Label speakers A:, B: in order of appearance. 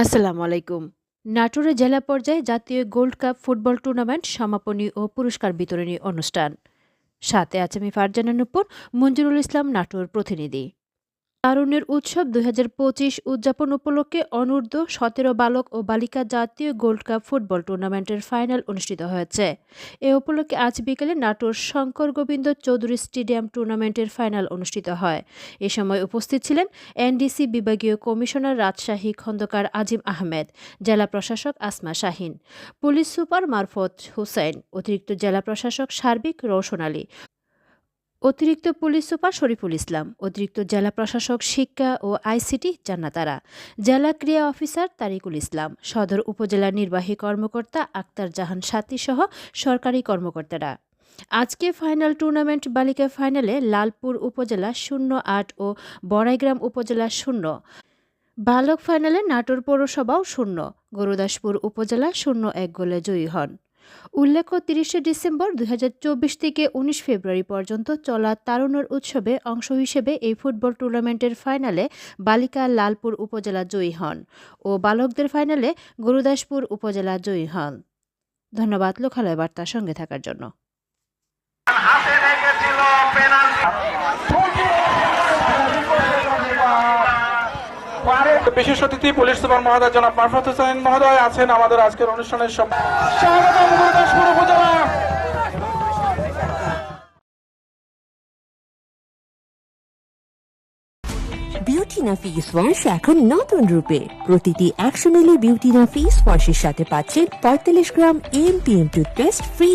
A: আসসালামু আলাইকুম। নাটোরে জেলা পর্যায়ে জাতীয় গোল্ড কাপ ফুটবল টুর্নামেন্ট, সমাপনী ও পুরস্কার বিতরণী অনুষ্ঠান। সাথে আছে আমি ফারজানা নুপুর, মঞ্জুরুল ইসলাম, নাটোর প্রতিনিধি। তারুণ্যের উৎসব দুই হাজার পঁচিশ উদযাপন উপলক্ষে অনূর্ধ্ব সতেরো বালক ও বালিকা জাতীয় গোল্ড কাপ ফুটবল টুর্নামেন্টের ফাইনাল অনুষ্ঠিত হয়েছে। এ উপলক্ষে আজ বিকেলে নাটোর শঙ্কর গোবিন্দ চৌধুরী স্টেডিয়াম টুর্নামেন্টের ফাইনাল অনুষ্ঠিত হয়। এ সময় উপস্থিত ছিলেন এনডিসি বিভাগীয় কমিশনার রাজশাহী খন্দকার আজিম আহমেদ, জেলা প্রশাসক আসমা শাহিন, পুলিশ সুপার মারফত হুসাইন অতিরিক্ত জেলা প্রশাসক সার্বিক রৌশন আলী অতিরিক্ত পুলিশ সুপার শরীফুল ইসলাম, অতিরিক্ত জেলা প্রশাসক, শিক্ষা ও আইসিটি জান্নাতারা, জেলা ক্রিয়া অফিসার তারিকুল ইসলাম, সদর উপজেলা নির্বাহী কর্মকর্তা আক্তার জাহান সাথী সহ সরকারি কর্মকর্তারা। আজকে ফাইনাল টুর্নামেন্ট বালিকা ফাইনালে লালপুর উপজেলা শূন্য আট ও বড়াইগ্রাম উপজেলা শূন্য। বালক ফাইনালে নাটোর পৌরসভাও শূন্য। গরুদাসপুর উপজেলা শূন্য এক গোলে জয়ী হন। উল্লেখ্য, তিরিশে ডিসেম্বর দুই হাজার চব্বিশ থেকে উনিশ ফেব্রুয়ারি পর্যন্ত চলা তারুণ্যের উৎসবে অংশ হিসেবে এই ফুটবল টুর্নামেন্টের ফাইনালে বালিকা লালপুর উপজেলা জয়ী হন ও বালকদের ফাইনালে গুরুদাসপুর উপজেলা জয়ী হন। ধন্যবাদ লোকালয় বার্তার সঙ্গে থাকার জন্য।
B: বিশেষ অতিথি পুলিশ সুপার মহোদয় জনাব মারফত হোসেন মহোদয় আছেন আমাদের আজকের অনুষ্ঠানের সব
C: বিউটিনা ফেস ওয়াশ এখন নতুন রূপে। প্রতিটি একশো মিলি বিউটিনা ফেস ওয়াশের সাথে পাচ্ছেন পঁয়তাল্লিশ gram M P M toothpaste free